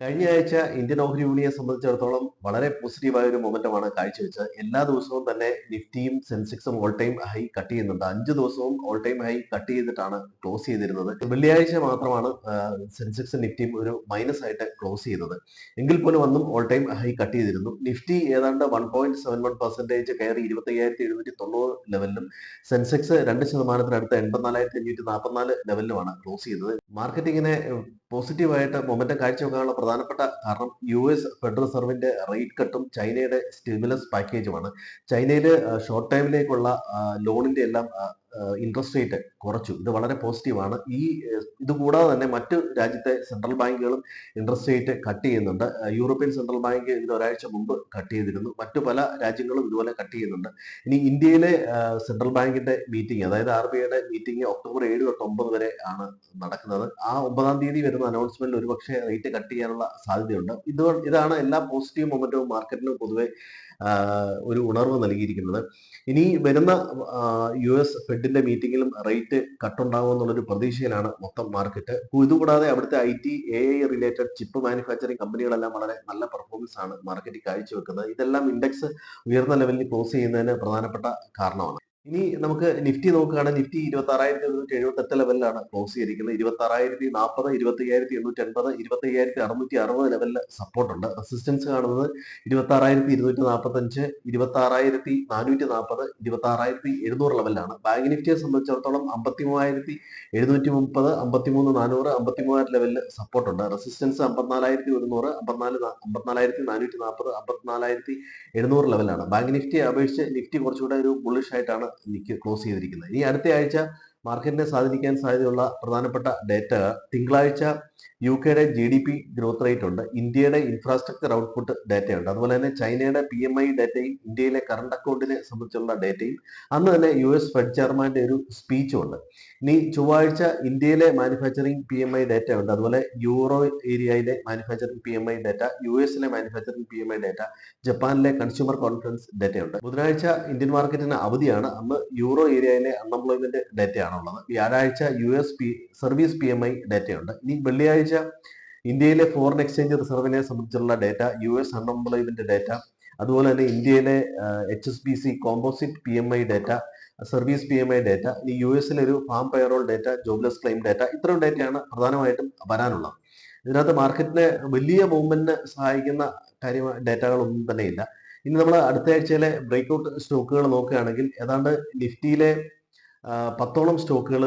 കഴിഞ്ഞ ആഴ്ച ഇന്ത്യൻ ഓഹരി വിപണിയെ സംബന്ധിച്ചിടത്തോളം വളരെ പോസിറ്റീവായ ഒരു മൊമെന്റമാണ് കാഴ്ചവെച്ചത്. എല്ലാ ദിവസവും തന്നെ നിഫ്റ്റിയും സെൻസെക്സും ഓൾ ടൈം ഹൈ കട്ട് ചെയ്യുന്നുണ്ട്. അഞ്ച് ദിവസവും ഓൾ ടൈം ഹൈ കട്ട് ചെയ്തിട്ടാണ് ക്ലോസ് ചെയ്തിരുന്നത്. വെള്ളിയാഴ്ച മാത്രമാണ് സെൻസെക്സും നിഫ്റ്റിയും ഒരു മൈനസ് ആയിട്ട് ക്ലോസ് ചെയ്തത്. എങ്കിൽ പോലും അന്നും ഓൾ ടൈം ഹൈ കട്ട് ചെയ്തിരുന്നു. നിഫ്റ്റി ഏതാണ്ട് one point seven one percentage കയറി ഇരുപത്തി അയ്യായിരത്തി എഴുന്നൂറ്റി തൊണ്ണൂറ് ലെവലിലും സെൻസെക്സ് രണ്ട് ശതമാനത്തിനടുത്ത് എൺപത്തിനാലായിരത്തി അഞ്ഞൂറ്റി നാൽപ്പത്തിനാല് ലെവലിലുമാണ് ക്ലോസ് ചെയ്തത്. മാർക്കറ്റിങ്ങിനെ പോസിറ്റീവായിട്ട് മൊമെന്റം കാഴ്ചവെക്കാനുള്ള പ്രധാനപ്പെട്ട കാരണം യു എസ് ഫെഡറൽ റിസർവിന്റെ റേറ്റ് കട്ടും ചൈനയുടെ സ്റ്റിമുലസ് പാക്കേജുമാണ്. ചൈനയിൽ ഷോർട്ട് ടൈമിലേക്കുള്ള ലോണിന്റെ എല്ലാം ഇൻട്രസ്റ്റ് റേറ്റ് കുറച്ചു. ഇത് വളരെ പോസിറ്റീവാണ് ഈ ഇത് കൂടാതെ തന്നെ മറ്റ് രാജ്യത്തെ സെൻട്രൽ ബാങ്കുകളും ഇൻട്രസ്റ്റ് റേറ്റ് കട്ട് ചെയ്യുന്നുണ്ട്. യൂറോപ്യൻ സെൻട്രൽ ബാങ്ക് ഇത് ഒരാഴ്ച മുമ്പ് കട്ട് ചെയ്തിരുന്നു. മറ്റു പല രാജ്യങ്ങളും ഇതുപോലെ കട്ട് ചെയ്യുന്നുണ്ട്. ഇനി ഇന്ത്യയിലെ സെൻട്രൽ ബാങ്കിന്റെ മീറ്റിംഗ് അതായത് ആർ ബി ഐയുടെ മീറ്റിംഗ് ഒക്ടോബർ ഏഴ് തൊട്ട് ഒമ്പത് വരെ ആണ് നടക്കുന്നത്. ആ ഒമ്പതാം തീയതി വരുന്ന അനൗൺസ്മെന്റിൽ ഒരുപക്ഷെ റേറ്റ് കട്ട് ചെയ്യാനുള്ള സാധ്യതയുണ്ട്. ഇത് ഇതാണ് എല്ലാ പോസിറ്റീവ് മൊമെന്റവും മാർക്കറ്റിന് പൊതുവെ ഒരു ഉണർവ് നൽകിയിരിക്കുന്നത്. ഇനി വരുന്ന യു എസ് ഫെഡിന്റെ മീറ്റിംഗിലും റേറ്റ് കട്ടുണ്ടാകും എന്നുള്ളൊരു പ്രതീക്ഷയിലാണ് മൊത്തം മാർക്കറ്റ്. ഇതുകൂടാതെ അവിടുത്തെ I T A I related chip manufacturing കമ്പനികളെല്ലാം വളരെ നല്ല പെർഫോമൻസ് ആണ് മാർക്കറ്റിൽ കാഴ്ചവെക്കുന്നത്. ഇതെല്ലാം ഇൻഡെക്സ് ഉയർന്ന ലെവലിൽ ക്ലോസ് ചെയ്യുന്നതിന് പ്രധാനപ്പെട്ട കാരണമാണ്. ഇനി നമുക്ക് നിഫ്റ്റി നോക്കുകയാണെങ്കിൽ നിഫ്റ്റി ഇരുപത്തി ആറായിരത്തി എഴുന്നൂറ്റി എഴുപത്തി എട്ട് ലെവലിലാണ് ക്ലോസ് ചെയ്തിരിക്കുന്നത്. ഇരുപത്തി ആറായിരത്തി നാൽപ്പത് ഇരുപത്തി അയ്യായിരത്തി എണ്ണൂറ്റി അൻപത് ഇരുപത്തി അയ്യായിരത്തി അറുന്നൂറ്റി അറുപത് ലെവലിൽ സപ്പോർട്ട് ഉണ്ട്. റെസിസ്റ്റൻസ് കാണുന്നത് ഇരുപത്തി ആറായിരത്തി ഇരുന്നൂറ്റി നാൽപ്പത്തി അഞ്ച് ഇരുപത്തി ആറായിരത്തി നാനൂറ്റി നാൽപ്പത് ഇരുപത്തി ആറായിരത്തി എഴുന്നൂറ് ലെവലിലാണ്. ബാങ്ക് നിഫ്റ്റിയെ സംബന്ധിച്ചിടത്തോളം അമ്പത്തി മൂവായിരത്തി എഴുന്നൂറ്റി മുപ്പത് അമ്പത്തി മൂന്ന് നാനൂറ് അമ്പത്തി മൂവായിരം ലെവലിൽ സപ്പോർട്ട് ഉണ്ട്. റെസിസ്റ്റൻസ് അമ്പത്തിനാലായിരത്തി ഒരുന്നൂറ് അമ്പത്തിനാല് അമ്പത്തിനാലായിരത്തി നാനൂറ്റി നാൽപ്പത് അമ്പത്തിനാലായിരത്തി എഴുന്നൂറ് ലെവലാണ് ബാങ്ക് നിഫ്റ്റിയെ അപേക്ഷിച്ച് നിഫ്റ്റി കുറച്ചുകൂടെ ഒരു ബുള്ളിഷ് ആയിട്ടാണ് നിക്ക് ക്ലോസ് ചെയ്തിരിക്കുന്നത്. ഇനി അടുത്ത ആഴ്ച മാർക്കറ്റിനെ സ്വാധീനിക്കാൻ സാധ്യതയുള്ള പ്രധാനപ്പെട്ട ഡേറ്റ തിങ്കളാഴ്ച യു കെയുടെ G D P growth rate ഉണ്ട്. ഇന്ത്യയുടെ ഇൻഫ്രാസ്ട്രക്ചർ ഔട്ട്പുട്ട് ഡാറ്റയുണ്ട് അതുപോലെ തന്നെ ചൈനയുടെ പി എം ഐ ഡാറ്റയും ഇന്ത്യയിലെ കറണ്ട് അക്കൗണ്ടിനെ സംബന്ധിച്ചുള്ള ഡാറ്റയും അന്ന് തന്നെ യു എസ് ഫെഡ് ചെയർമാന്റെ ഒരു സ്പീച്ചും ഉണ്ട്. ഇനി ചൊവ്വാഴ്ച ഇന്ത്യയിലെ manufacturing P M I data ഉണ്ട്. അതുപോലെ യൂറോ ഏരിയയിലെ manufacturing P M I data U എസിലെ manufacturing P M I data ജപ്പാനിലെ കൺസ്യൂമർ കോൺഫിഡൻസ് ഡാറ്റയുണ്ട് ബുധനാഴ്ച ഇന്ത്യൻ മാർക്കറ്റിന് അവധിയാണ്. അന്ന് യൂറോ ഏരിയയിലെ അൺഎംപ്ലോയ്മെന്റ് ഡാറ്റയാണുള്ളത് വ്യാഴാഴ്ച U S P service P M I ഡാറ്റയുണ്ട് ഇനി വെള്ളിയാഴ്ച ഇന്ത്യയിലെ ഫോറിൻ എക്സ്ചേഞ്ച് റിസർവിനെ സംബന്ധിച്ചുള്ള data U S unemployment data അതുപോലെ തന്നെ ഇന്ത്യയിലെ H S B C composite P M I data service P M I data ഇനി യു എസിലെ ഒരു farm payroll data jobless claim data ഇത്രയും ഡേറ്റയാണ് പ്രധാനമായിട്ടും വരാനുള്ളത്. ഇതിനകത്ത് മാർക്കറ്റിനെ വലിയ മൂവ്മെന്റിന് സഹായിക്കുന്ന കാര്യ ഡേറ്റകളൊന്നും തന്നെ ഇല്ല. ഇനി നമ്മൾ അടുത്ത ആഴ്ചയിലെ ബ്രേക്ക്ഔട്ട് സ്റ്റോക്കുകൾ നോക്കുകയാണെങ്കിൽ ഏതാണ്ട് നിഫ്റ്റിയിലെ പത്തോളം സ്റ്റോക്കുകൾ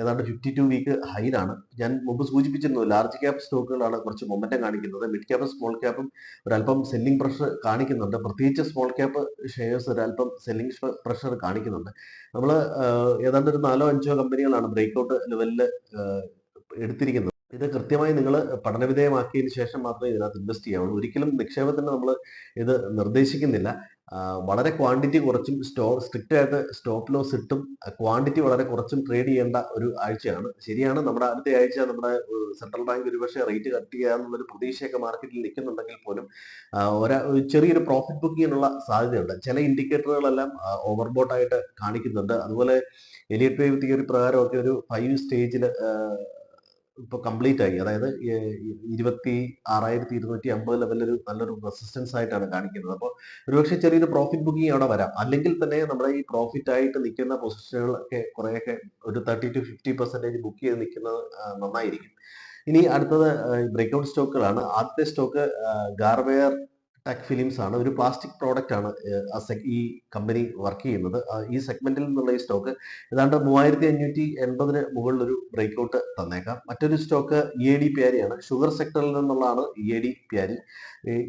ഏതാണ്ട് ഫിഫ്റ്റി ടു വീക്ക് ഹൈയിലാണ് ഞാൻ മുമ്പ് സൂചിപ്പിച്ചിരുന്നു ലാർജ് ക്യാപ് സ്റ്റോക്കുകളാണ് കുറച്ച് മൊമെന്റം കാണിക്കുന്നത്. മിഡ് ക്യാപ്പും സ്മോൾ ക്യാപ്പും ഒരല്പം സെല്ലിംഗ് പ്രഷർ കാണിക്കുന്നുണ്ട്. പ്രത്യേകിച്ച് സ്മോൾ ക്യാപ്പ് ഷെയർസ് ഒരല്പം സെല്ലിംഗ് പ്രഷർ കാണിക്കുന്നുണ്ട്. നമ്മൾ ഏതാണ്ട് ഒരു നാലോ അഞ്ചോ കമ്പനികളാണ് ബ്രേക്ക്ഔട്ട് ലെവലിൽ എടുത്തിരിക്കുന്നത്. ഇത് കൃത്യമായി നിങ്ങൾ പഠനവിധേയമാക്കിയതിന് ശേഷം മാത്രമേ ഇതിനകത്ത് ഇൻവെസ്റ്റ് ചെയ്യാവുള്ളൂ ഒരിക്കലും നിക്ഷേപത്തിന് നമ്മൾ ഇത് നിർദ്ദേശിക്കുന്നില്ല. വളരെ ക്വാണ്ടിറ്റി കുറച്ചും സ്റ്റോ സ്ട്രിക്റ്റ് ആയിട്ട് സ്റ്റോപ്പ് ലോസ് ഇട്ടും ക്വാണ്ടിറ്റി വളരെ കുറച്ചും ട്രേഡ് ചെയ്യേണ്ട ഒരു ആഴ്ചയാണ്. ശരിയാണ് നമ്മുടെ അടുത്ത ആഴ്ച നമ്മുടെ സെൻട്രൽ ബാങ്ക് ഒരുപക്ഷെ റേറ്റ് കട്ട് ചെയ്യാന്നുള്ളൊരു പ്രതീക്ഷയൊക്കെ മാർക്കറ്റിൽ നിൽക്കുന്നുണ്ടെങ്കിൽ പോലും ഒരാ ചെറിയൊരു പ്രോഫിറ്റ് ബുക്കിങ്ങിനുള്ള സാധ്യതയുണ്ട്. ചില ഇൻഡിക്കേറ്ററുകളെല്ലാം ഓവർബോട്ടായിട്ട് കാണിക്കുന്നുണ്ട്. അതുപോലെ എലിയറ്റ് വേവ് തിയറി പ്രകാരമൊക്കെ ഒരു ഫൈവ് സ്റ്റേജിൽ ഇപ്പൊ കംപ്ലീറ്റ് ആയി. അതായത് ഇരുപത്തി ആറായിരത്തി ഇരുന്നൂറ്റി അമ്പത് ലെവലിൽ ഒരു നല്ലൊരു റെസിസ്റ്റൻസ് ആയിട്ടാണ് കാണിക്കുന്നത്. അപ്പോൾ ഒരുപക്ഷെ ചെറിയൊരു പ്രോഫിറ്റ് ബുക്കിംഗ് അവിടെ വരാം. അല്ലെങ്കിൽ തന്നെ നമ്മുടെ ഈ പ്രോഫിറ്റ് ആയിട്ട് നിൽക്കുന്ന പൊസിഷനുകളൊക്കെ കുറേയൊക്കെ ഒരു thirty to fifty percentage book ചെയ്ത് നിൽക്കുന്നത് നന്നായിരിക്കും. ഇനി അടുത്തത് ബ്രേക്ക്ഔട്ട് സ്റ്റോക്കുകളാണ് ആദ്യത്തെ സ്റ്റോക്ക് ഗാർവെയർ ടെക് ഫിലിംസ് ആണ്. ഒരു പ്ലാസ്റ്റിക് പ്രോഡക്റ്റ് ആണ് ഈ കമ്പനി വർക്ക് ചെയ്യുന്നത്. ഈ സെഗ്മെന്റിൽ നിന്നുള്ള ഈ സ്റ്റോക്ക് ഏതാണ്ട് മൂവായിരത്തി അഞ്ഞൂറ്റി എൺപതിന് മുകളിൽ ഒരു ബ്രേക്ക്ഔട്ട് തന്നേക്കാം മറ്റൊരു സ്റ്റോക്ക് ഇ എ ഡി പ്യാരിയാണ് ഷുഗർ സെക്ടറിൽ നിന്നുള്ളതാണ് E A D Parry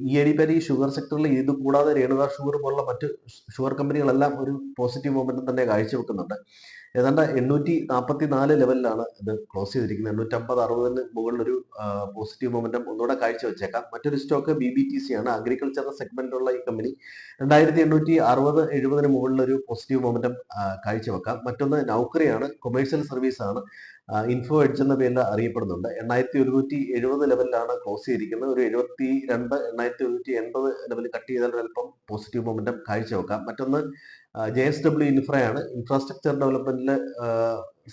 E A D Parry sugar സെക്ടറിൽ ഇത് കൂടാതെ രേണുക ഷുഗർ പോലുള്ള മറ്റ് ഷുഗർ കമ്പനികളെല്ലാം ഒരു പോസിറ്റീവ് മൊമെന്റം തന്നെ കാഴ്ചവെക്കുന്നുണ്ട്. ഏതാണ്ട് എണ്ണൂറ്റി നാൽപ്പത്തി നാല് ലെവലിലാണ് ഇത് ക്ലോസ് ചെയ്തിരിക്കുന്നത്. എണ്ണൂറ്റമ്പത് അറുപതിന് മുകളിലൊരു പോസിറ്റീവ് മൊമെന്റം ഒന്നുകൂടെ കാഴ്ചവെച്ചേക്കാം മറ്റൊരു stock B B T C ആണ്. അഗ്രികൾച്ചർ സെഗ്മെന്റിലുള്ള ഈ കമ്പനി രണ്ടായിരത്തി എണ്ണൂറ്റി അറുപത് എഴുപതിന് മുകളിലൊരു പോസിറ്റീവ് മൊമെന്റം കാഴ്ചവെക്കാം മറ്റൊന്ന് നൗക്കറിയാണ് കൊമേഴ്സ്യൽ സർവീസ് ആണ്. ഇൻഫോ എഡ്ജ് എന്ന പേരിൽ അറിയപ്പെടുന്നുണ്ട്. എണ്ണായിരത്തി ഒരുന്നൂറ്റി എഴുപത് ലെവലിലാണ് ക്ലോസ് ചെയ്തിരിക്കുന്നത്. ഒരു എഴുപത്തി രണ്ട് എണ്ണായിരത്തി ഒരുന്നൂറ്റി എൺപത് ലെവലിൽ കട്ട് ചെയ്താൽ അല്പം പോസിറ്റീവ് മൊമെന്റം കാഴ്ചവെക്കാം മറ്റൊന്ന് ജെ എസ് ഡബ്ല്യു ഇൻഫ്രയാണ്. ഇൻഫ്രാസ്ട്രക്ചർ ഡെവലപ്മെന്റിൽ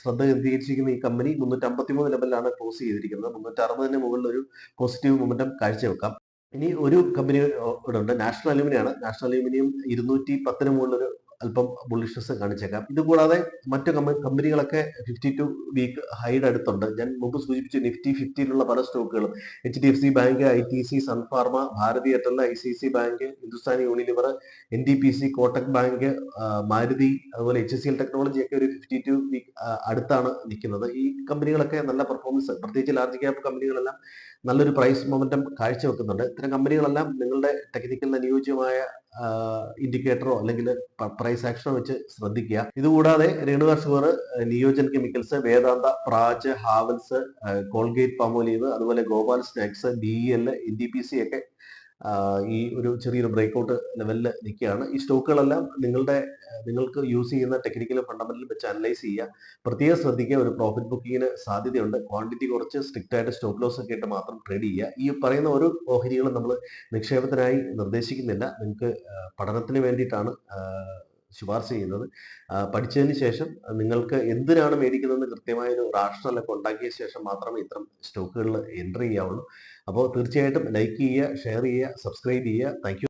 ശ്രദ്ധ കേന്ദ്രീകരിച്ചിരിക്കുന്ന ഈ കമ്പനി മുന്നൂറ്റി അമ്പത്തി മൂന്ന് ലെവലിലാണ് ക്ലോസ് ചെയ്തിരിക്കുന്നത്. മുന്നൂറ്റി അറുപതിന് മുകളിൽ ഒരു പോസിറ്റീവ് മൊമെന്റം കാഴ്ചവെക്കാം. ഇനി ഒരു കമ്പനി ഇവിടെ ഉണ്ട്. നാഷണൽ അലുമിനിയാണ്. നാഷണൽ അലുമിനിയം ഇരുന്നൂറ്റി പത്തിന് മുകളിലൊരു അല്പം ബുള്ളിഷ്നസ് കാണിച്ചേക്കാം. ഇതുകൂടാതെ മറ്റു കമ്പനികളൊക്കെ ഫിഫ്റ്റി ടു വീക്ക് ഹൈഡ് അടുത്തുണ്ട്. ഞാൻ മുമ്പ് സൂചിപ്പിച്ച നിഫ്റ്റി ഫിഫ്റ്റിയിലുള്ള പല സ്റ്റോക്കുകളും H D F C bank I T C Sun Pharma Bharti Airtel I C C bank Hindustan Unilever N D P C Kotak bank Maruti അതുപോലെ എച്ച് സി എൽ ടെക്നോളജി ഒക്കെ ഒരു fifty two week അടുത്താണ് നിൽക്കുന്നത്. ഈ കമ്പനികളൊക്കെ നല്ല performance പ്രത്യേകിച്ച് large cap കമ്പനികളെല്ലാം നല്ലൊരു price momentum കാഴ്ചവെക്കുന്നുണ്ട്. ഇത്തരം കമ്പനികളെല്ലാം നിങ്ങളുടെ ടെക്നിക്കലിന് അനുയോജ്യമായ ഇൻഡിക്കേറ്ററോ അല്ലെങ്കിൽ പ്രൈസ് ആക്ഷനോ വെച്ച് ശ്രദ്ധിക്കുക. ഇതുകൂടാതെ Renuka sugar Neogen chemicals Vedanta Praj Havells Colgate Palmolive അതുപോലെ Gopal snacks B L N D P C ഒക്കെ ഈ ഒരു ചെറിയൊരു ബ്രേക്കൗട്ട് ലെവലിൽ നിൽക്കുകയാണ്. ഈ സ്റ്റോക്കുകളെല്ലാം നിങ്ങളുടെ നിങ്ങൾക്ക് യൂസ് ചെയ്യുന്ന ടെക്നിക്കൽ ഫണ്ടമെന്റൽ വെച്ച് അനലൈസ് ചെയ്യുക. പ്രത്യേകം ശ്രദ്ധിക്കുക ഒരു പ്രോഫിറ്റ് ബുക്കിങ്ങിന് സാധ്യതയുണ്ട്. ക്വാണ്ടിറ്റി കുറച്ച് സ്ട്രിക്റ്റ് ആയിട്ട് സ്റ്റോപ്പ് ലോസ് ഒക്കെ ആയിട്ട് മാത്രം ട്രേഡ് ചെയ്യുക. ഈ പറയുന്ന ഒരു ഓഹരികളും നമ്മൾ നിക്ഷേപത്തിനായി നിർദ്ദേശിക്കുന്നില്ല. നിങ്ങൾക്ക് പഠനത്തിന് വേണ്ടിയിട്ടാണ് ശുപാർശ ചെയ്യുന്നത്. പഠിച്ചതിന് ശേഷം നിങ്ങൾക്ക് എന്തിനാണ് മേടിക്കുന്നതെന്ന് കൃത്യമായ ഒരു റാഷണൽ ഒക്കെ ഉണ്ടാക്കിയ ശേഷം മാത്രമേ ഇത്തരം സ്റ്റോക്കുകളിൽ എൻട്രി ചെയ്യാവുള്ളൂ. അപ്പോൾ തീർച്ചയായിട്ടും ലൈക്ക് ചെയ്യുക ഷെയർ ചെയ്യുക സബ്സ്ക്രൈബ് ചെയ്യുക. താങ്ക്